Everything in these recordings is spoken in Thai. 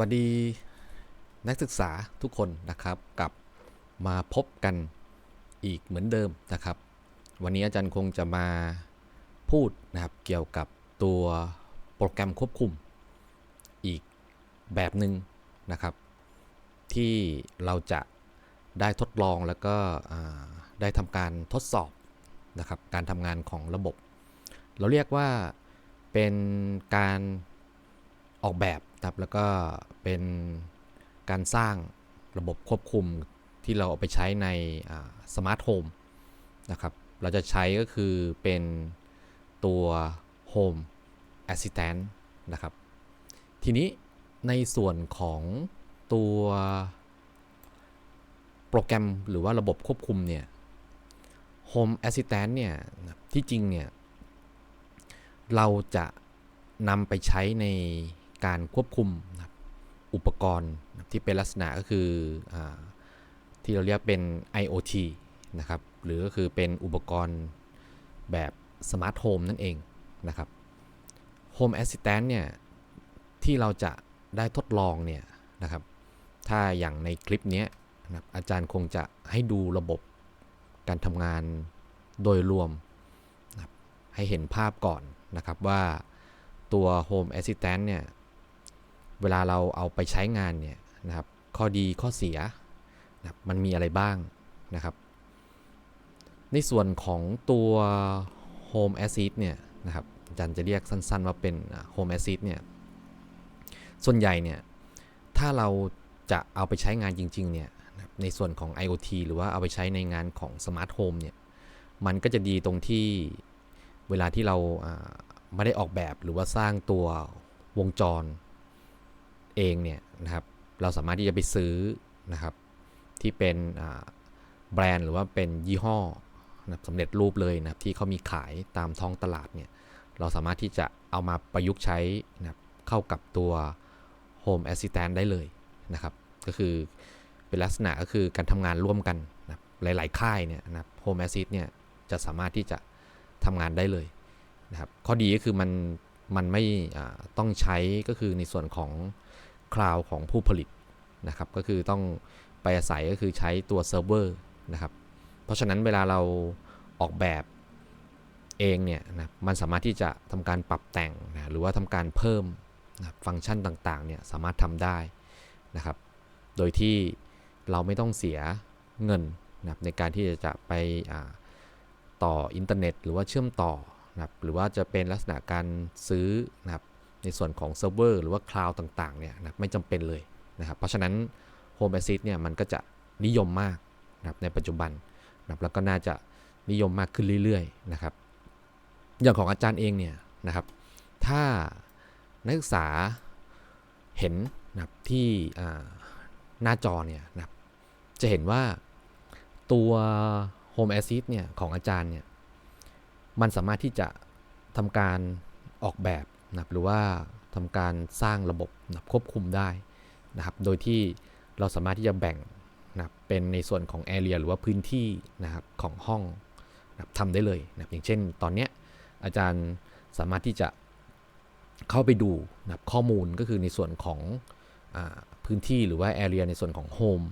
สวัสดีนักศึกษาทุกคนนะครับกลับมาพบกันอีกเหมือนเดิมนะครับ วันนี้อาจารย์คงจะมาพูดนะครับเกี่ยวกับตัวโปรแกรมควบคุมอีกแบบหนึ่งนะครับ ที่เราจะได้ทดลองแล้วก็ได้ทำการทดสอบนะครับการทำงานของระบบ เราเรียกว่าเป็นการออกแบบ ครับแล้วก็เป็นการสร้างระบบควบคุมที่เราเอาไปใช้ในสมาร์ทโฮมนะครับ เราจะใช้ก็คือเป็นตัว Home Assistant นะครับ ทีนี้ในส่วนของตัวโปรแกรมหรือว่าระบบควบคุมเนี่ย Home Assistant เนี่ย ที่จริงเนี่ย เราจะนำไปใช้ใน การควบคุมนะคอุปกรณ์ที่เป็นลักษณะก็คืออที่เราเรียกเป็น IoT นะครับหรือก็คือเป็นอุปกรณ์แบบสมาร์ทโฮมนั่นเองนะครับ Home Assistant เนี่ยที่เราจะได้ทดลองเนี่ยนะครับ ถ้าอย่างในคลิปนี้นะอาจารย์คงจะให้ดูระบบการทำงานโดยรวมนะรให้เห็นภาพก่อนนะครับว่าตัว Home Assistant เนี่ย เวลาเราเอาไปใช้งานเนี่ยนะครับ ข้อดีข้อเสียนะมันมีอะไรบ้างนะครับ ในส่วนของตัว Home Assist เนี่ยนะครับอาจารย์จะเรียกสั้น ๆ ว่าเป็น Home Assist เนี่ย ส่วนใหญ่เนี่ย ถ้าเราจะเอาไปใช้งานจริง ๆ เนี่ยในส่วนของ IoT หรือว่าเอาไปใช้ในงานของ Smart Home เนี่ย มันก็จะดีตรงที่เวลาที่เราไม่ได้ออกแบบหรือว่าสร้างตัววงจร เองเนี่ยนะครับเราสามารถที่จะไปซื้อนะครับที่เป็นแบรนด์หรือว่าเป็นยี่ห้อนะสำเร็จรูปเลยนะครับที่เขามีขายตามท้องตลาดเนี่ยเราสามารถที่จะเอามาประยุกต์ใช้นะครับเข้ากับตัว Home Assistant ได้เลยนะครับ ก็คือเป็นลักษณะก็คือการทำงานร่วมกันนะหลาย ๆ ค่ายเนี่ยนะครับ Home Assist เนี่ยจะสามารถที่จะทำงานได้เลยนะครับข้อดีก็คือมันมันไม่ต้องใช้ก็คือในส่วนของ คลาวของผู้ผลิตนะครับก็คือต้องไปอาศัยก็คือใช้ตัวเซิร์ฟเวอร์นะครับเพราะฉะนั้นเวลาเราออกแบบเองเนี่ยนะมันสามารถที่จะทำการปรับแต่งนะหรือว่าทำการเพิ่มนะฟังก์ชันต่างๆเนี่ยสามารถทำได้นะครับ โดยที่เราไม่ต้องเสียเงินนะในการที่จะจะไปต่ออินเทอร์เน็ต หรือว่าเชื่อมต่อนะหรือว่าจะเป็นลักษณะการซื้อนะครับ ในส่วนของเซิร์ฟเวอร์หรือว่าคลาวด์ต่างๆเนี่ยนะไม่จำเป็นเลยนะครับเพราะฉะนั้น Home Assist เนี่ยมันก็จะนิยมมากนะครับในปัจจุบันนะครับแล้วก็น่าจะนิยมมากขึ้นเรื่อยๆนะครับอย่างของอาจารย์เองเนี่ยนะครับถ้านักศึกษาเห็นนะครับที่หน้าจอเนี่ยนะครับจะเห็นว่าตัว Home Assist เนี่ยของอาจารย์เนี่ยมันสามารถที่จะทำการออกแบบ นะครับหรือว่าทำการสร้างระบบนะครับควบคุมได้นะครับ โดยที่เราสามารถที่จะแบ่งนะครับเป็นในส่วนของ Area หรือว่าพื้นที่นะครับของห้องนะครับทำได้เลยนะครับอย่างเช่น ตอนเนี้ยอาจารย์สามารถที่จะเข้าไปดูนะครับข้อมูลก็คือในส่วนของอาพื้นที่หรือว่า Area ในส่วนของ Home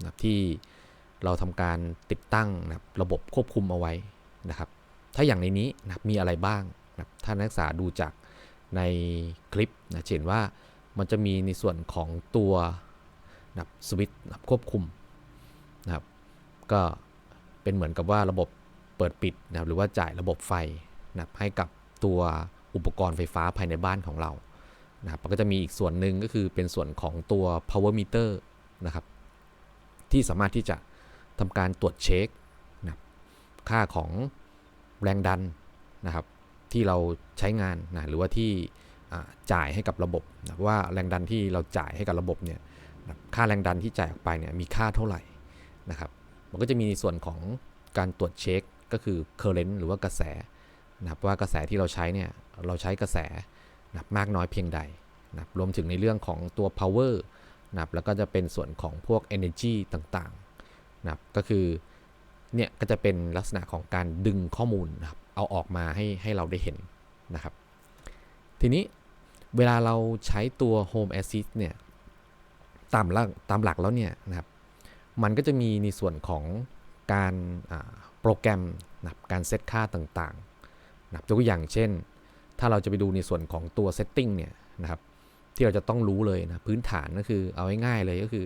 นะครับที่เราทำการติดตั้งนะครับระบบควบคุมเอาไว้นะครับ ถ้าอย่างในนี้นะครับมีอะไรบ้างนะครับถ้านักศึกษาดูจาก ในคลิปนะเห็นว่ามันจะมีในส่วนของตัวนะสวิตช์นะครับควบคุมนะครับก็เป็นเหมือนกับว่าระบบเปิดปิดนะครับหรือว่าจ่ายระบบไฟนะให้กับตัวอุปกรณ์ไฟฟ้าภายในบ้านของเรานะครับมันก็จะมีอีกส่วนหนึ่งก็คือเป็นส่วนของตัว power meter นะครับที่สามารถที่จะทำการตรวจเช็คนะค่าของแรงดันนะครับ ที่เราใช้งานนะหรือว่าที่จ่ายให้กับระบบนะว่าแรงดันที่เราจ่ายให้กับระบบเนี่ยนะค่าแรงดันที่จ่ายออกไปเนี่ยมีค่าเท่าไหร่นะครับ มันก็จะมีในส่วนของการตรวจเช็คก็คือ current หรือว่ากระแสนะครับว่ากระแสที่เราใช้เนี่ยเราใช้กระแสนะมากน้อยเพียงใดนะรวมถึงในเรื่องของตัว power นะแล้วก็จะเป็นส่วนของพวก energy ต่างๆนะก็คือเนี่ยก็จะเป็นลักษณะของการดึงข้อมูลนะครับ เอาออกมาให้ให้เราได้เห็นนะครับ ทีนี้เวลาเราใช้ตัว Home Assist เนี่ยตามหลักตามหลักแล้วเนี่ยนะครับ มันก็จะมีในส่วนของการโปรแกรมนะรการเซตค่าต่างๆนะตัวอย่างเช่น ถ้าเราจะไปดูในส่วนของตัว setting เนี่ยนะครับ ที่เราจะต้องรู้เลยนะพื้นฐานก็คือเอาง่ายๆเลยก็คือ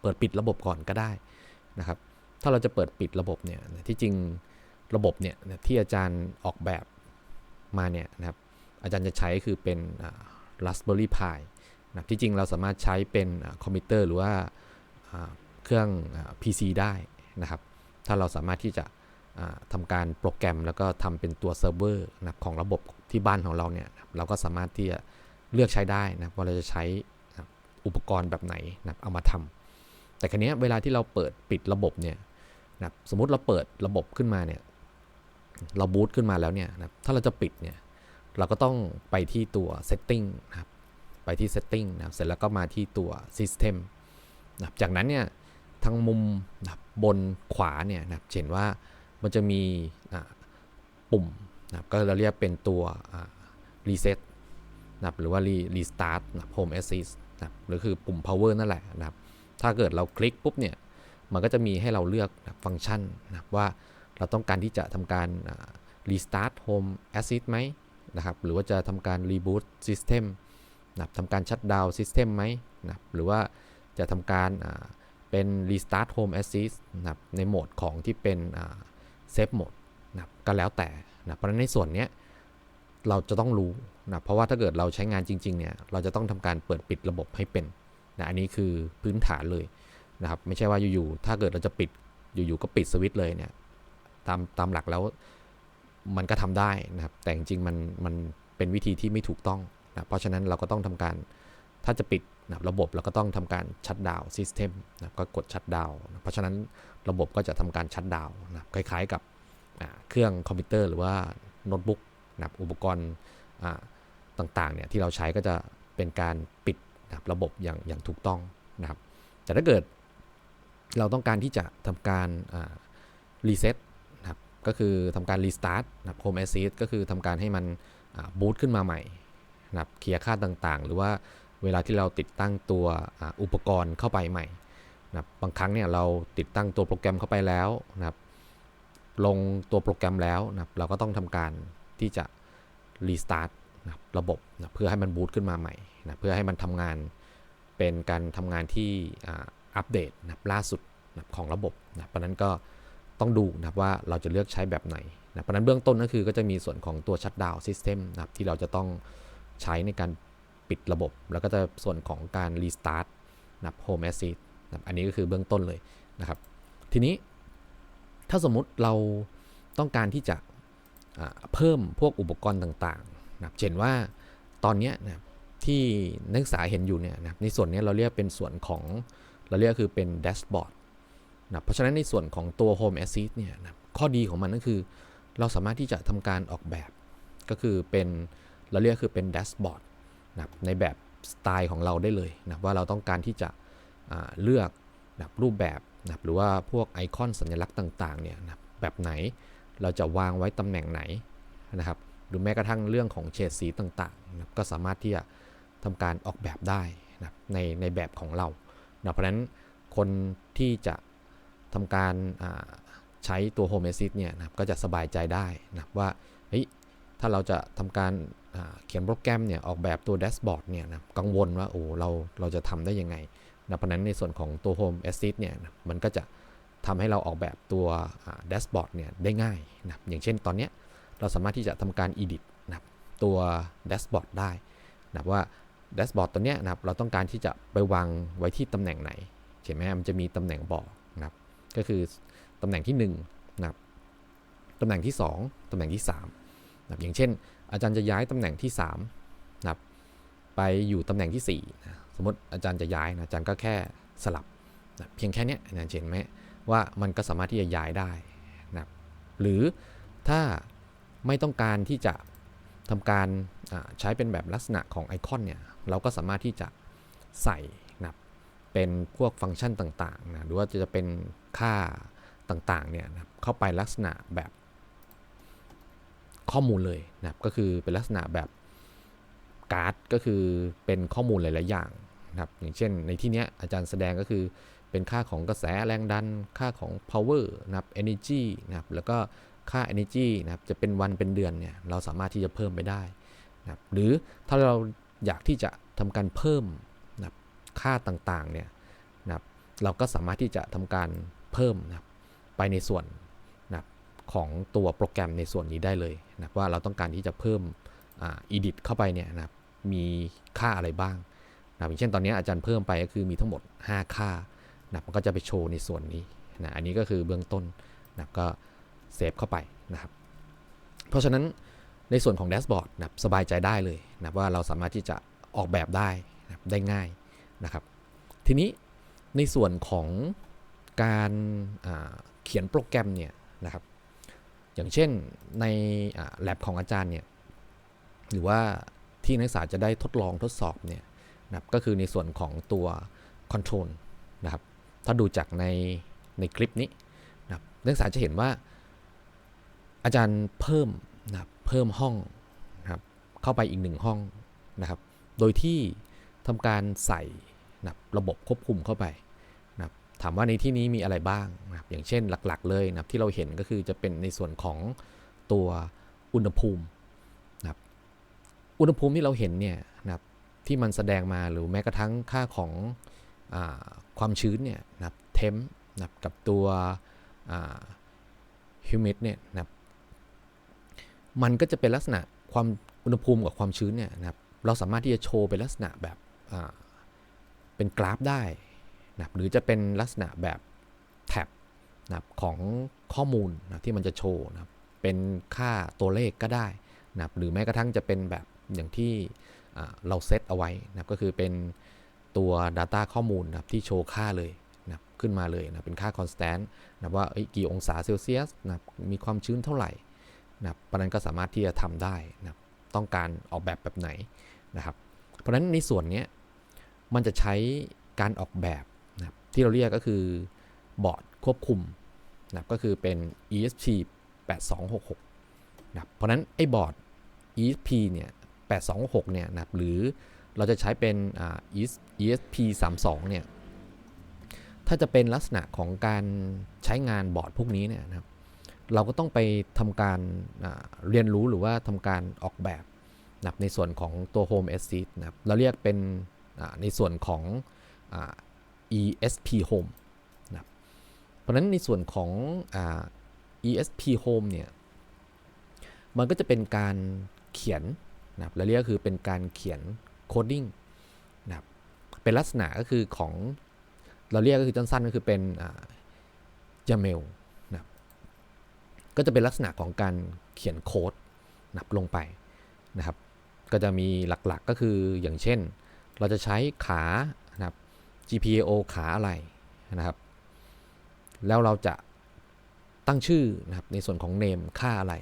เปิดปิดระบบก่อนก็ได้นะครับ ถ้าเราจะเปิดปิดระบบเนี่ยที่จริง ระบบเนี่ยที่อาจารย์ออกแบบมาเนี่ยนะครับอาจารย์จะใช้คือเป็น Raspberry Pi นะที่จริงเราสามารถใช้เป็นคอมพิวเตอร์หรือว่าเครื่อง PC ได้นะครับ ถ้าเราสามารถที่จะอ่าทำการโปรแกรมแล้วก็ทำเป็นตัวเซิร์ฟเวอร์นะของระบบที่บ้านของเราเนี่ยเราก็สามารถที่จะเลือกใช้ได้นะครับว่าเราจะใช้อุปกรณ์แบบไหนนะเอามาทำแต่ครั้นี้เวลาที่เราเปิดปิดระบบเนี่ยนะสมมุติเราเปิดระบบขึ้นมาเนี่ย เราบูตขึ้นมาแล้วเนี่ยนะถ้าเราจะปิดเนี่ยเราก็ต้องไปที่ตัว setting นะครับไปที่ setting นะครับเสร็จแล้วก็มาที่ตัว system นะครับจากนั้นเนี่ยทางมุมนะครับบนขวาเนี่ยนะครับเห็นว่ามันจะมีอ่าปุ่มนะครับก็เราเรียกเป็นตัวอ่า reset นะครับหรือว่า restart นะ home assist นะครับหรือคือปุ่ม power นั่นแหละนะครับถ้าเกิดเราคลิกปุ๊บเนี่ยมันก็จะมีให้เราเลือกนะฟังก์ชันนะว่า เราต้องการที่จะทำการอ่า restart home assist ไหมนะครับหรือว่าจะทำการ reboot system นะทำการ shut down system ไหมนะหรือว่าจะทำการเป็น restart home assist นะในโหมดของที่เป็นอ่า safe mode นะก็แล้วแต่นะเพราะฉะนั้นในส่วนนี้เราจะต้องรู้นะเพราะว่าถ้าเกิดเราใช้งานจริง ๆ เนี่ย เราจะต้องทำการเปิดปิดระบบให้เป็นนะอันนี้คือพื้นฐานเลยนะครับ ไม่ใช่ว่าอยู่ ๆ ถ้าเกิดเราจะปิดอยู่ ๆ ก็ปิดสวิตช์เลยเนี่ย ตามตามหลักแล้วมันก็ทำได้นะครับ แต่จริงๆมันมันเป็นวิธีที่ไม่ถูกต้องนะเพราะฉะนั้นเราก็ต้องทำการถ้าจะปิดนะระบบเราก็ต้องทำการชัดดาวซิสเต็มนะก็กดชัดดาวนะเพราะฉะนั้นระบบก็จะทำการชัดดาวนะคล้ายๆกับเครื่องคอมพิวเตอร์หรือว่าโน้ตบุ๊กนะอุปกรณ์อ่าต่างๆเนี่ยที่เราใช้ก็จะเป็นการปิดนะระบบอย่างอย่างถูกต้องนะครับ แต่ถ้าเกิดเราต้องการที่จะทำการรีเซ็ต ก็คือทำการรีสตาร์ทนะครับ Home Assist ก็คือทำการให้มันบูตขึ้นมาใหม่นะครับเคลียร์ค่าต่างๆ หรือว่าเวลาที่เราติดตั้งตัวอ,อุปกรณ์เข้าไปใหม่นะครับบางครั้งเนี่ยเราติดตั้งตัวโปรแกรมเข้าไปแล้วนะครับลงตัวโปรแกรมแล้วนะครับเราก็ต้องทำการที่จะรีสตาร์ทระบบนะเพื่อให้มันบูตขึ้นมาใหม่นะเพื่อให้มันทำงานเป็นการทำงานที่อัปเดตนะล่าสุดนะของระบบนะเพราะฉะนั้นก็ ต้องดูนะครับว่าเราจะเลือกใช้แบบไหนนะเพราะนั้นเบื้องต้นก็คือก็จะมีส่วนของตัวชัดดาวน์ซิสเต็มนะครับที่เราจะต้องใช้ในการปิดระบบ แล้วก็จะส่วนของการรีสตาร์ทนะครับ Home Assist นะครับอันนี้ก็คือเบื้องต้นเลยนะครับ ทีนี้ถ้าสมมุติเราต้องการที่จะเพิ่มพวกอุปกรณ์ต่างๆนะเช่นว่าตอนนี้นะครับที่นักศึกษาเห็นอยู่เนี่ยนะในส่วนนี้เราเรียกเป็นส่วนของเราเรียกคือเป็นแดชบอร์ด นะเพราะฉะนั้นในส่วนของตัว Home Assist เนี่ยนะข้อดีของมันก็คือ เราสามารถที่จะทำการออกแบบก็คือเป็นเราเรียกคือเป็นแดชบอร์ดนะในแบบสไตล์ของเราได้เลยนะว่าเราต้องการที่จะเลือกนะรูปแบบนะหรือว่าพวกไอคอนสัญลักษณ์ต่างๆเนี่ยนะแบบไหนเราจะวางไว้ตำแหน่งไหนนะครับหรือแม้กระทั่งเรื่องของเฉดสีต่างๆนะก็สามารถที่จะทำการออกแบบได้นะในในแบบของเรานะเพราะฉะนั้นคนที่จะ ทำการใช้ตัว Home Assist เนี่ยนะครับก็จะสบายใจได้นะครับว่าเฮ้ยถ้าเราจะทำการเขียนโปรแกรมเนี่ยออกแบบตัวแดชบอร์ดเนี่ยนะกังวลว่าโอ้เราเราจะทำได้ยังไงนะเพราะนั้นในส่วนของตัว Home Assist เนี่ยนะมันก็จะทำให้เราออกแบบตัวแดชบอร์ดเนี่ยได้ง่ายนะอย่างเช่นตอนเนี้ยเราสามารถที่จะทำการ edit นะตัวแดชบอร์ดได้นะว่าแดชบอร์ดตัวเนี้ยนะครับเราต้องการที่จะไปวางไว้ที่ตำแหน่งไหนเห็นไหมมันจะมีตำแหน่งบอกนะครับ ก็คือตำแหน่งที่1นะครับตำแหน่งที่ 2ตำแหน่งที่3นะครับอย่างเช่น อาจารย์จะย้ายตำแหน่งที่3นะครับไปอยู่ตำแหน่งที่4นะสมมติอาจารย์จะย้ายนะอาจารย์ก็แค่สลับนะเพียงแค่นี้ยนะเห็นไหมว่ามันก็สามารถที่จะย้ายได้นะครับหรือถ้าไม่ต้องการที่จะทำการใช้เป็นแบบลักษณะของไอคอนเนี่ยเราก็สามารถที่จะใส่นะเป็นพวกฟังก์ชันต่างๆนะหรือว่าจะเป็น ค่าต่างๆเนี่ยนะเข้าไปลักษณะแบบข้อมูลเลยนะครับก็คือเป็นลักษณะแบบการ์ดก็คือเป็นข้อมูลหลาย ๆ อย่างนะครับอย่างเช่นในที่นี้อาจารย์แสดงก็คือเป็นค่าของกระแสแรงดัน ค่าของ power นะครับ energy นะครับแล้วก็ค่า energy นะครับจะเป็นวันเป็นเดือนเนี่ยเราสามารถที่จะเพิ่มไปได้นะครับหรือถ้าเราอยากที่จะทำการเพิ่มนะครับค่าต่าง ๆ เนี่ยนะครับเราก็สามารถที่จะทำการ เพิ่มนะครับไปในส่วนนะของตัวโปรแกรมในส่วนนี้ได้เลยนะว่าเราต้องการที่จะเพิ่มอ่า edit เข้าไปเนี่ยนะมีค่าอะไรบ้างนะอย่างเช่นตอนนี้อาจารย์เพิ่มไปก็คือมีทั้งหมด 5 ค่านะมันก็จะไปโชว์ในส่วนนี้นะอันนี้ก็คือเบื้องต้นนะก็เซฟเข้าไปนะครับเพราะฉะนั้นในส่วนของแดชบอร์ดนะสบายใจได้เลยนะว่าเราสามารถที่จะออกแบบได้นะได้ง่ายนะครับ ทีนี้ในส่วนของ การเขียนโปรแกรมเนี่ยนะครับ อย่างเช่นในแ a บของอาจารย์เนี่ยหรือว่าที่นักศึกษาจะได้ทดลองทดสอบเนี่ยนะครับก็คือในส่วนของตัว Control นะครับ ถ้าดูจากในในคลิปนี้นะครับนักศึกษาจะเห็นว่า อาจารย์เพิ่มนะครับเพิ่มห้องนะครับเข้าไปอีกหนึ่งห้องนะครับ โดยที่ทำการใส่นะรระบบควบคุมเข้าไป ถามว่าในที่นี้มีอะไรบ้างนะครับอย่างเช่นหลักๆ เลยนะครับที่เราเห็นก็คือจะเป็นในส่วนของตัวอุณหภูมินะครับอุณหภูมิที่เราเห็นเนี่ยนะครับที่มันแสดงมาหรือแม้กระทั่งค่าของอความชื้นเนี่ยนะครับเทมนะครับกับตัวฮิวมิดเนี่ยนะครับมันก็จะเป็นลักษณะความอุณหภูมิกับความชื้นเนี่ยนะครับเราสามารถที่จะโชว์เป็นลักษณะแบบเป็นกราฟได้ นะหรือจะเป็นลักษณะแบบแท็บนะของข้อมูลนะที่มันจะโชว์นะเป็นค่าตัวเลขก็ได้นะหรือแม้กระทั่งจะเป็นแบบอย่างที่เราเซตเอาไว้นะก็คือเป็นตัว Data ข้อมูลนะที่โชว์ค่าเลยนะขึ้นมาเลยนะเป็นค่า constant นะว่ากี่องศาเซลเซียสนะมีความชื้นเท่าไหร่นะเพราะนั้นก็สามารถที่จะทำได้นะต้องการออกแบบแบบไหนนะครับ เพราะฉะนั้นในส่วนนี้มันจะใช้การออกแบบนะครับ ที่เราเรียกก็คือบอร์ดควบคุมนะก็คือเป็น ESP 8266นะเพราะนั้นไอ้บอร์ด ESP เนี่ย8266เนี่ยนะหรือเราจะใช้เป็น ESP 32เนี่ยถ้าจะเป็นลักษณะของการใช้งานบอร์ดพวกนี้เนี่ยนะครับเราก็ต้องไปทำการเรียนรู้หรือว่าทำการออกแบบนะในส่วนของตัว Home Assist นะครับเราเรียกเป็นในส่วนของ ESP Home นะเพราะนั้นในส่วนของ ESP Home เนี่ย มันก็จะเป็นการเขียนนะเราเรียกคือเป็นการเขียนโคดดิ้งนะเป็นลักษณะก็คือของเราเรียกก็คือสั้นๆก็คือเป็น YAML นะก็จะเป็นลักษณะของการเขียนโค้ดนับลงไปนะครับ ก็จะมีหลักๆก็คืออย่างเช่น เราจะใช้ขา GPIO ขาอะไรนะครับ แล้วเราจะตั้งชื่อนะครับในส่วนของ name ค่าอะไร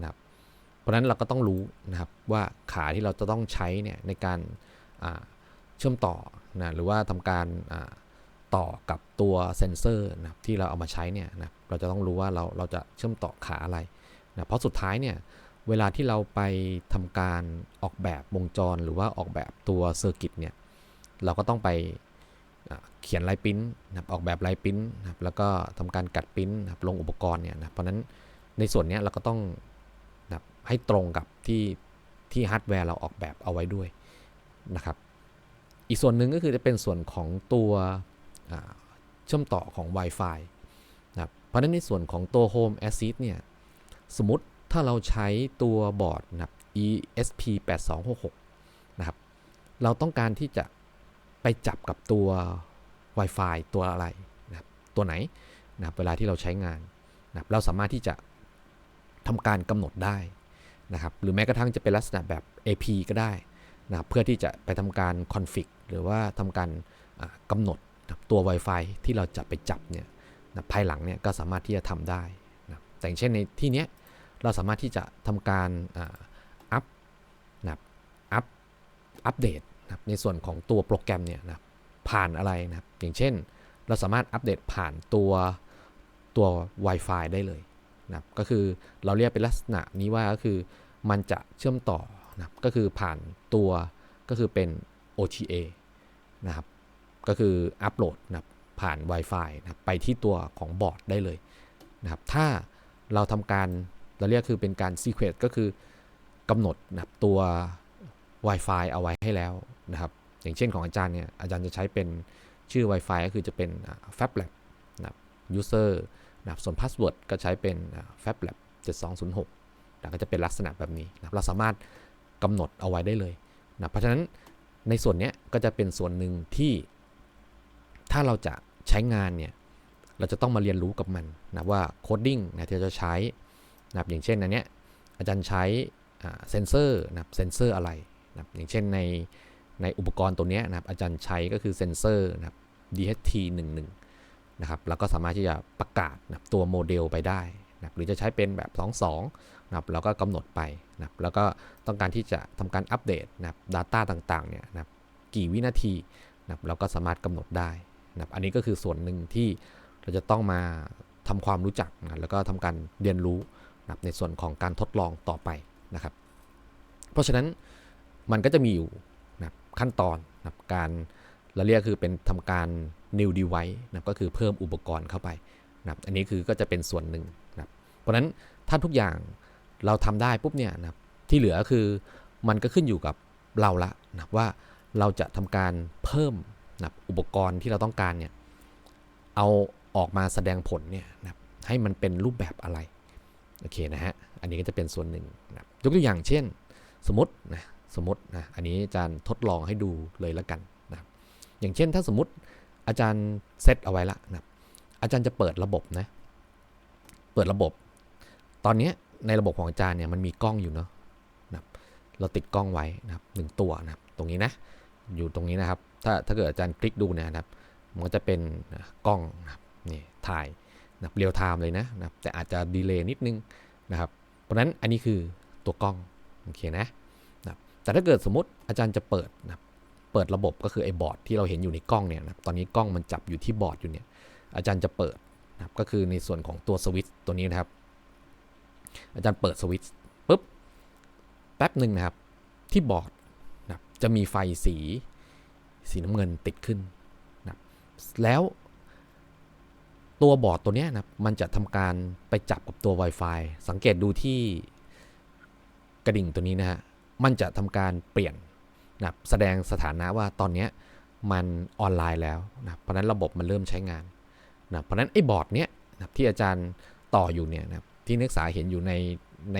นะครับ เพราะฉะนั้นเราก็ต้องรู้นะครับว่าขาที่เราจะต้องใช้เนี่ยในการเชื่อมต่อนะหรือว่าทำการต่อกับตัวเซนเซอร์นะที่เราเอามาใช้เนี่ยนะเราจะต้องรู้ว่าเราเราจะเชื่อมต่อขาอะไรนะเพราะสุดท้ายเนี่ยเวลาที่เราไปทำการออกแบบวงจรหรือว่าออกแบบตัวเซอร์กิตเนี่ยเราก็ต้องไป เขียนลายปิ้นนะออกแบบลายปิ้นนะแล้วก็ทำการกัดปิ้นนะลงอุปกรณ์เนี่ยนะเพราะนั้นในส่วนนี้เราก็ต้องนะให้ตรงกับที่ที่ฮาร์ดแวร์เราออกแบบเอาไว้ด้วยนะครับอีกส่วนหนึ่งก็คือจะเป็นส่วนของตัวเชื่อมต่อของ Wi-Fi นะครับเพราะนั้นในส่วนของตัว Home Assist เนี่ยสมมติถ้าเราใช้ตัวบอร์ดนะครับ ESP 8266 นะครับเราต้องการที่จะ ไปจับกับตัว Wi-Fi ตัวอะไรนะตัวไหนนะเวลาที่เราใช้งานนะเราสามารถที่จะทำการกำหนดได้นะครับหรือแม้กระทั่งจะเป็นลักษณะแบบ AP ก็ได้นะเพื่อที่จะไปทำการคอนฟิกหรือว่าทำการกำหนดตัว Wi-Fi ที่เราจะไปจับเนี่ยนะภายหลังเนี่ยก็สามารถที่จะทำได้นะแต่อย่างเช่นในที่นี้เราสามารถที่จะทำการอัพนะอัพอัปเดต นะในส่วนของตัวโปรแกรมเนี่ยนะผ่านอะไรนะอย่างเช่น เราสามารถอัปเดตผ่านตัวตัว Wi-Fi ได้เลยนะก็คือเราเรียกเป็นลักษณะนี้ว่าก็คือมันจะเชื่อมต่อนะก็คือผ่านตัวก็คือเป็น OTA นะครับก็คืออัปโหลดนะผ่าน Wi-Fi นะครับไปที่ตัวของบอร์ดได้เลยนะครับถ้าเราทำการเราเรียกคือเป็นการ secret ก็คือกำหนดนะตัว Wi-Fi เอาไว้ให้แล้ว นะครับ อย่างเช่นของอาจารย์เนี่ย อาจารย์จะใช้เป็นชื่อ Wi-Fi ก็คือจะเป็น Fablab นะครับ user นะครับ ส่วน password ก็ใช้เป็น Fablab 7206นะก็จะเป็นลักษณะแบบนี้นะครับเราสามารถกำหนดเอาไว้ได้เลยนะเพราะฉะนั้นในส่วนเนี้ยก็จะเป็นส่วนหนึ่งที่ ถ้าเราจะใช้งานเนี่ย เราจะต้องมาเรียนรู้กับมันนะว่าโคดดิ้งนะที่เราจะใช้นะครับอย่างเช่นอันเนี้ยอาจารย์ใช้เซนเซอร์นะครับเซนเซอร์อะไรนะครับอย่างเช่นใน ในอุปกรณ์ตัวนี้นะครับอาจารย์ใช้ก็คือเซนเซอร์นะครับ DHT11 นะครับแล้วก็สามารถที่จะประกาศนะตัวโมเดลไปได้นะครับหรือจะใช้เป็นแบบ 22นะครับเราก็กำหนดไปนะครับแล้วก็ต้องการที่จะทำการอัปเดตนะครับ Data ต่างๆเนี่ยนะครับกี่วินาทีนะครับเราก็สามารถกำหนดได้นะครับอันนี้ก็คือส่วนหนึ่งที่เราจะต้องมาทำความรู้จักนะแล้วก็ทำการเรียนรู้นะในส่วนของการทดลองต่อไปนะครับ เพราะฉะนั้นมันก็จะมีอยู่ ขั้นตอนนะการเราเรียกคือเป็นทำการ new device นะก็คือเพิ่มอุปกรณ์เข้าไปนะอันนี้คือก็จะเป็นส่วนหนึ่งนะเพราะฉะนั้นถ้าทุกอย่างเราทำได้ปุ๊บเนี่ยนะที่เหลือคือมันก็ขึ้นอยู่กับเราละนะว่าเราจะทำการเพิ่มนะอุปกรณ์ที่เราต้องการเนี่ยเอาออกมาแสดงผลเนี่ยนะให้มันเป็นรูปแบบอะไรโอเคนะฮะอันนี้ก็จะเป็นส่วนหนึ่งนะยกตัวอย่างเช่น สมมตินะ สมมตินะอันนี้อาจารย์ทดลองให้ดูเลยล้วกันนะอย่างเช่นถ้าสมมติอาจารย์เซตเอาไว้ละนะอาจารย์จะเปิดระบบนะเปิดระบบ ตอนนี้ในระบบของอาจารย์เนี่ยมันมีกล้องอยู่เนาะนะเราติดกล้องไว้นะครับหนึ่งตัวนะครับตรงนี้นะอยู่ตรงนี้นะครับ ถ้าถ้าเกิดอาจารย์คลิกดูเนยนะครับ มันจะเป็นกล้องนะครับนี่ถ่ายนะเรียลไทม์เลยนะนะแต่อาจจะดีเลย์นิดนึงนะครับ เพราะนั้นอันนี้คือตัวกล้องโอเคนะ แต่ถ้าเกิดสมมติอาจารย์จะเปิดนะเปิดระบบก็คือไอ้บอร์ดที่เราเห็นอยู่ในกล้องเนี่ยนะตอนนี้กล้องมันจับอยู่ที่บอร์ดอยู่เนี่ยอาจารย์จะเปิดนะก็คือในส่วนของตัวสวิตช์ตัวนี้นะครับ อาจารย์เปิดสวิตช์ปุ๊บแป๊บหนึ่งนะครับ ที่บอร์ดนะจะมีไฟสีสีน้ำเงินติดขึ้นนะแล้วตัวบอร์ดตัวนี้นะมันจะทำการไปจับกับตัว Wi-Fi สังเกตดูที่กระดิ่งตัวนี้นะฮะ มันจะทำการเปลี่ยนนะแสดงสถานะว่าตอนนี้มันออนไลน์แล้วนะเพราะนั้นระบบมันเริ่มใช้งานนะเพราะนั้นไอ้บอร์ดเนี้ยนะที่อาจารย์ต่ออยู่เนี่ยนะที่นักศึกษาเห็นอยู่ในใน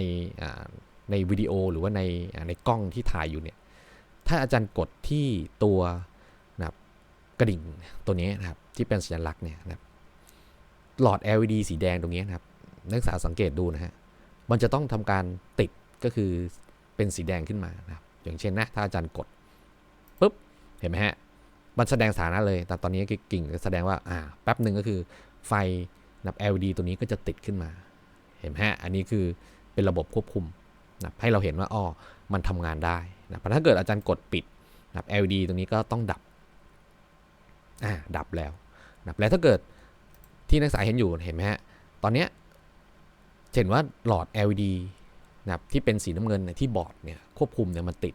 ในวิดีโอหรือว่าในในกล้องที่ถ่ายอยู่เนี่ยถ้าอาจารย์กดที่ตัวนะกระดิ่งตัวนี้นะครับที่เป็นสัญลักษณ์เนี่ยนะหลอด LED สีแดงตรงนี้นะครับนักศึกษาสังเกตดูนะฮะมันจะต้องทำการติดก็คือ เป็นสีแดงขึ้นมานะครับอย่างเช่นนะถ้าอาจารย์กดปุ๊บเห็นไหมฮะมันแสดงสถานะเลย แต่ตอนนี้กิ่งแสดงว่าอ่าแป๊บหนึ่งก็คือไฟนับ LED ตัวนี้ก็จะติดขึ้นมา เห็นไหมฮะอันนี้คือเป็นระบบควบคุมนะให้เราเห็นว่าอ๋อมันทำงานได้นะถ้าเกิดอาจารย์กดปิดนะ LED ตรงนี้ก็ต้องดับอ่าดับแล้วนะแล้วถ้าเกิดที่นักศึกษาเห็นอยู่เห็นไหมฮะตอนเนี้ยเห็นว่าหลอด LED นะครับที่เป็นสีน้ำเงินที่บอร์ดเนี่ยควบคุมเนี่ยมันติด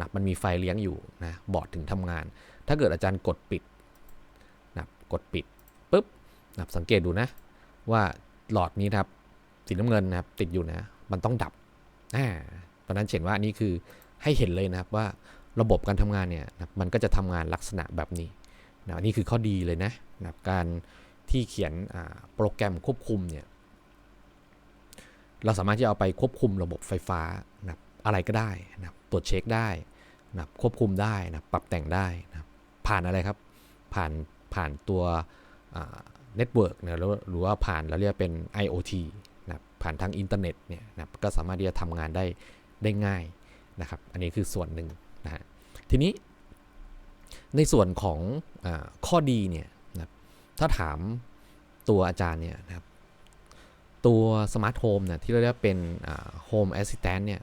นะมันมีไฟเลี้ยงอยู่นะบอร์ดถึงทำงาน ถ้าเกิดอาจารย์กดปิดนะกดปิดปุ๊บนะสังเกตดูนะ ว่าหลอดนี้นะครับสีน้ำเงินนะครับติดอยู่นะ มันต้องดับอ่าเพราะนั้นเห็นว่านี่คือให้เห็นเลยนะครับว่าระบบการทำงานเนี่ยนะมันก็จะทำงานลักษณะแบบนี้นะนี่คือข้อดีเลยนะนะการที่เขียนโปรแกรมควบคุมเนี่ย เราสามารถที่เอาไปควบคุมระบบไฟฟ้านะอะไรก็ได้นะตรวจเช็คได้นะควบคุมได้นะปรับแต่งได้นะผ่านอะไรครับ ผ่านผ่านตัวเน็ตเวิร์กนะหรือว่าผ่านเราเรียกเป็น IoT นะผ่านทางอินเทอร์เน็ตเนี่ยนะก็สามารถที่จะทำงานได้ได้ง่ายนะครับ อันนี้คือส่วนหนึ่งนะฮะทีนี้ในส่วนของอข้อดีเนี่ยนะถ้าถามตัวอาจารย์เนี่ยนะครับ ตัวสมาร์ทโฮมเนี่ยที่เราเรียกเป็นโฮมแอสซิสแตนต์เนี่ย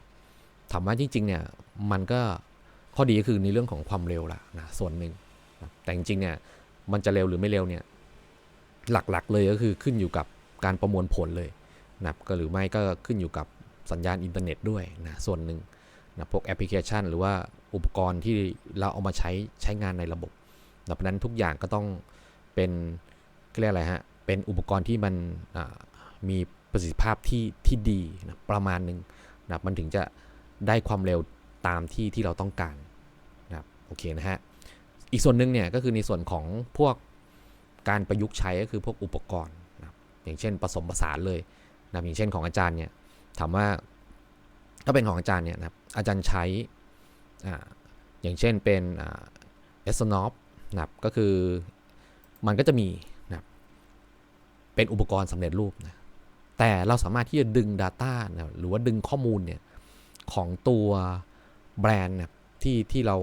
ถามว่าจริงๆเนี่ยมันก็ข้อดีก็คือในเรื่องของความเร็วละนะส่วนหนึ่งแต่จริงๆเนี่ยมันจะเร็วหรือไม่เร็วเนี่ยหลักๆเลยก็คือขึ้นอยู่กับการประมวลผลเลยนะก็หรือไม่ก็ขึ้นอยู่กับสัญญาณอินเทอร์เน็ตด้วยนะส่วนหนึ่งนะพวกแอปพลิเคชัน หรือว่าอุปกรณ์ที่เราเอามาใช้ใช้งานในระบบนะเพราะนั้นทุกอย่างก็ต้องเป็นเรียกอะไรฮะเป็นอุปกรณ์ที่มัน มีประสิทธิภาพที่ที่ดีนะประมาณหนึ่งนะมันถึงจะได้ความเร็วตามที่ที่เราต้องการนะครับโอเคนะฮะอีกส่วนหนึ่งเนี่ยก็คือในส่วนของพวกการประยุกต์ใช้ก็คือพวกอุปกรณ์นะอย่างเช่นผสมผสานเลยนะอย่างเช่นของอาจารย์เนี่ยถามว่าถ้าเป็นของอาจารย์เนี่ยนะครับอาจารย์ใช้อ่าอย่างเช่นเป็นเอสโนฟนะครับก็คือมันก็จะมีนะเป็นอุปกรณ์สำเร็จรูปนะ แต่เราสามารถที่จะดึง Data นะหรือว่าดึงข้อมูลเนี่ยของตัวแบรนด์นะที่ที่เรา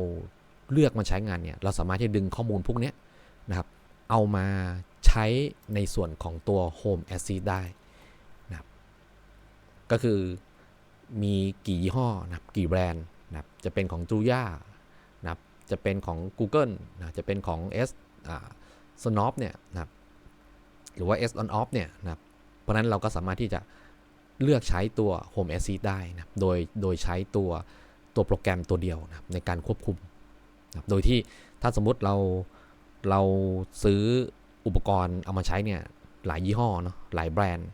เลือกมาใช้งานเนี่ยเราสามารถที่จะดึงข้อมูลพวกนี้นะครับเอามาใช้ในส่วนของตัว Home Assist ได้นะครับก็คือมีกี่ยี่ห้อนะครับกี่แบรนด์นะครับจะเป็นของ j u y a นะครับจะเป็นของ Google นะจะเป็นของ S อ่า s n o p เนี่ยนะครับหรือว่า S on off เนี่ยนะครับ เพราะนั้นเราก็สามารถที่จะเลือกใช้ตัว Home Assist ได้นะโดยโดยใช้ตัวตัวโปรแกรมตัวเดียวนะในการควบคุมนะโดยที่ถ้าสมมุติเราเราซื้ออุปกรณ์เอามาใช้เนี่ยหลายยี่ห้อเนาะหลายแบรนด์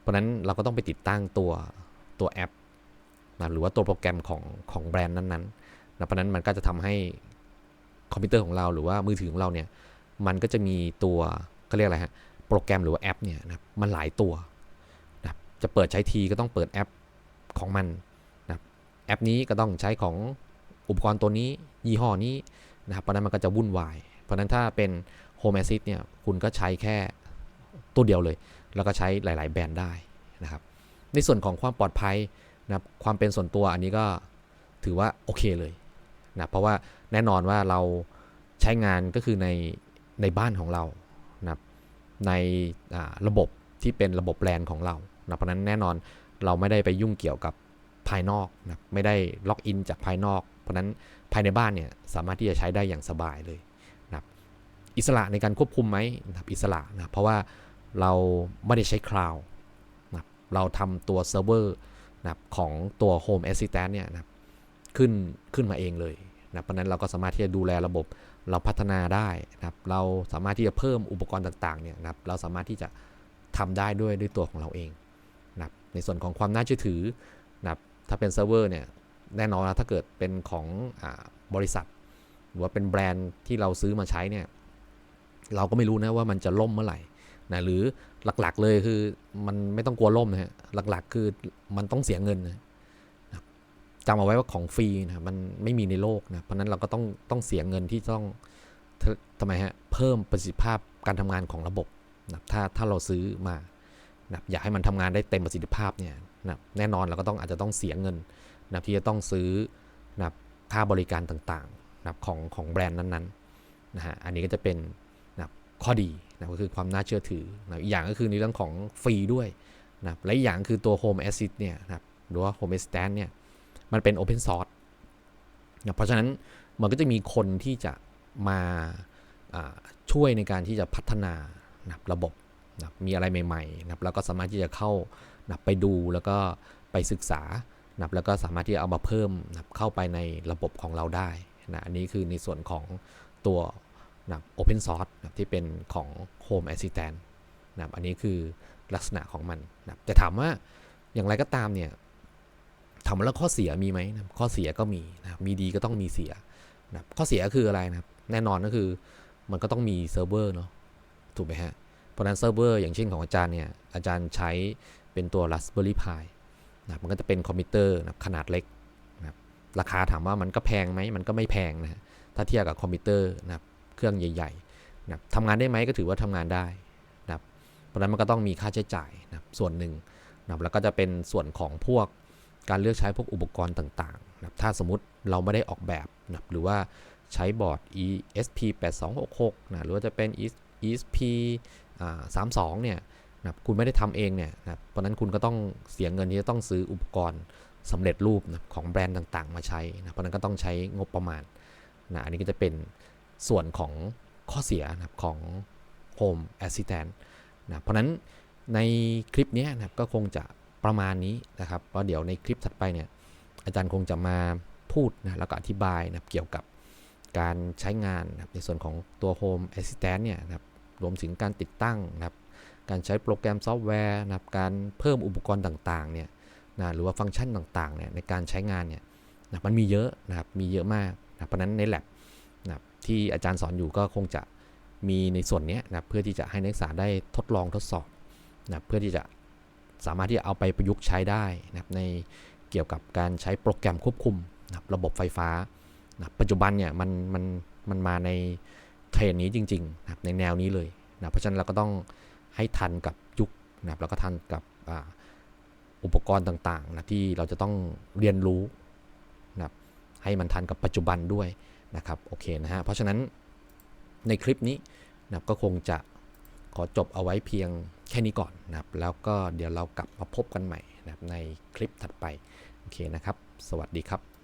เพราะนั้นเราก็ต้องไปติดตั้งตัวตัวแอปนะหรือว่าตัวโปรแกรมของของแบรนด์นั้นๆนะเพราะฉะนั้นมันก็จะทำให้คอมพิวเตอร์ของเราหรือว่ามือถือของเราเนี่ยมันก็จะมีตัวเขาเรียกอะไรฮะ โปรแกรมหรือว่าแอปเนี่ยนะครับมันหลายตัวนะจะเปิดใช้ทีก็ต้องเปิดแอปของมันนะแอปนี้ก็ต้องใช้ของอุปกรณ์ตัวนี้ยี่ห้อนี้นะครับเพราะนั้นมันก็จะวุ่นวาย เพราะนั้นถ้าเป็น Home Assist เนี่ยคุณก็ใช้แค่ตัวเดียวเลย แล้วก็ใช้หลาย ๆ แบรนด์ได้นะครับในส่วนของความปลอดภัยนะความเป็นส่วนตัวอันนี้ก็ถือว่าโอเคเลยนะเพราะว่าแน่นอนว่าเราใช้งานก็คือในในบ้านของเรา ในระบบที่เป็นระบบแลนของเรานะเพราะนั้นแน่นอนเราไม่ได้ไปยุ่งเกี่ยวกับภายนอกนะไม่ได้ล็อกอินจากภายนอก เพราะนั้นภายในบ้านเนี่ยสามารถที่จะใช้ได้อย่างสบายเลยนะอิสระในการควบคุมไหมนะอิสระนะเพราะว่าเราไม่ได้ใช้คลาวนะเราทำตัวเซิร์ฟเวอร์นะของตัว Home Assistant เนี่ยนะขึ้นขึ้นมาเองเลยนะเพราะนั้นเราก็สามารถที่จะดูแลระบบ เราพัฒนาได้นะครับเราสามารถที่จะเพิ่มอุปกรณ์ต่างๆเนี่ยนะครับเราสามารถที่จะทำได้ด้วยด้วยตัวของเราเองนะครับในส่วนของความน่าเชื่อถือนะครับถ้าเป็นเซิร์ฟเวอร์เนี่ยแน่นอนนะถ้าเกิดเป็นของอบริษัท หรือว่าเป็นแบรนด์ที่เราซื้อมาใช้เนี่ยเราก็ไม่รู้นะว่ามันจะล่มเมื่อไหร่นะหรือหลักๆเลยคือมันไม่ต้องกลัวล่มนะฮะหลักๆคือมันต้องเสียเงินนะนะครับ จำเอาไว้ว่าของฟรีนะมันไม่มีในโลกนะเพราะนั้นเราก็ต้องต้องเสียเงินที่ต้องทำไมฮะเพิ่มประสิทธิภาพการทำงานของระบบนะถ้าถ้าเราซื้อมานะอยากให้มันทำงานได้เต็มประสิทธิภาพเนี่ยนะแน่นอนเราก็ต้องอาจจะต้องเสียเงินนะที่จะต้องซื้อนะค่าบริการต่างๆนะของของแบรนด์นั้นๆนะฮะอันนี้ก็จะเป็นนะข้อดีนะก็คือความน่าเชื่อถือนะอีกอย่างก็คือในเรื่องของฟรีด้วยนะและอีกอย่างคือตัว Home Assist เนี่ยนะครับหรือว่า Home Assistant เนี่ย มันเป็น Open Source นะเพราะฉะนั้นมันก็จะมีคนที่จะมาช่วยในการที่จะพัฒนานะระบบนะมีอะไรใหม่ๆนะแล้วก็สามารถที่จะเข้านะไปดูแล้วก็ไปศึกษานะแล้วก็สามารถที่จะเอามาเพิ่มนะเข้าไปในระบบของเราได้นะอันนี้คือในส่วนของตัวนะ Open Source นะที่เป็นของ Home Assistant นะอันนี้คือลักษณะของมันนะแต่ถามว่าอย่างไรก็ตามเนี่ย ถามว่าแล้วข้อเสียมีไหมนะข้อเสียก็มีนะมีดีก็ต้องมีเสียนะข้อเสียก็คืออะไรนะครับ แน่นอนก็คือมันก็ต้องมีเซิร์ฟเวอร์เนาะถูกไหมฮะเพราะนั้นเซิร์ฟเวอร์อย่างเช่นของอาจารย์เนี่ยอาจารย์ใช้เป็นตัว Raspberry Pi นะมันก็จะเป็นคอมพิวเตอร์นะขนาดเล็กนะราคาถามว่ามันก็แพงไหมมันก็ไม่แพงนะฮะถ้าเทียบกับคอมพิวเตอร์นะเครื่องใหญ่ๆนะทำงานได้ไหมก็ถือว่าทำงานได้นะเพราะนั้นมันก็ต้องมีค่าใช้จ่ายนะส่วนหนึ่งนะแล้วก็จะเป็นส่วนของพวก การเลือกใช้พวกอุปกรณ์ต่างๆนะถ้าสมมติเราไม่ได้ออกแบบนะหรือว่าใช้บอร์ด ESP 8266นะหรือว่าจะเป็น ESP สามสองเนี่ยนะคุณไม่ได้ทำเองเนี่ยนะเพราะนั้นคุณก็ต้องเสียเงินที่จะต้องซื้ออุปกรณ์สำเร็จรูปนะของแบรนด์ต่างๆ มาใช้นะเพราะนั้นก็ต้องใช้งบประมาณนะอันนี้ก็จะเป็นส่วนของข้อเสียนะของ Home Assistant นะเพราะนั้นในคลิปนี้นะก็คงจะ ประมาณนี้นะครับเพราะเดี๋ยวในคลิปถัดไปเนี่ยอาจารย์คงจะมาพูดนะแล้วก็อธิบายนะเกี่ยวกับการใช้งานนะในส่วนของตัว Home Assistant เนี่ยนะครับรวมถึงการติดตั้งนะครับการใช้โปรแกรมซอฟต์แวร์นะครับการเพิ่มอุปกรณ์ต่างๆเนี่ยนะหรือว่าฟังก์ชันต่างๆเนี่ยในการใช้งานเนี่ยนะมันมีเยอะนะครับมีเยอะมากนะเพราะนั้นใน lab นะครับที่อาจารย์สอนอยู่ก็คงจะมีในส่วนนี้นะเพื่อที่จะให้นักศึกษาได้ทดลองทดสอบนะครับเพื่อที่จะ สามารถที่จะเอาไปประยุกต์ใช้ได้นะครับในเกี่ยวกับการใช้โปรแกรมควบคุมนะครับระบบไฟฟ้านะปัจจุบันเนี่ยมันมันมันมาในเทรนนี้จริงๆนะครับในแนวนี้เลยนะเพราะฉะนั้นเราก็ต้องให้ทันกับยุคนะครับแล้วก็ทันกับอ,อุปกรณ์ต่างๆนะที่เราจะต้องเรียนรู้นะครับให้มันทันกับปัจจุบันด้วยนะครับโอเคนะฮะเพราะฉะนั้นในคลิปนี้นะก็คงจะ ขอจบเอาไว้เพียงแค่นี้ก่อนนะครับ แล้วก็เดี๋ยวเรากลับมาพบกันใหม่นะครับในคลิปถัดไป โอเคนะครับ สวัสดีครับ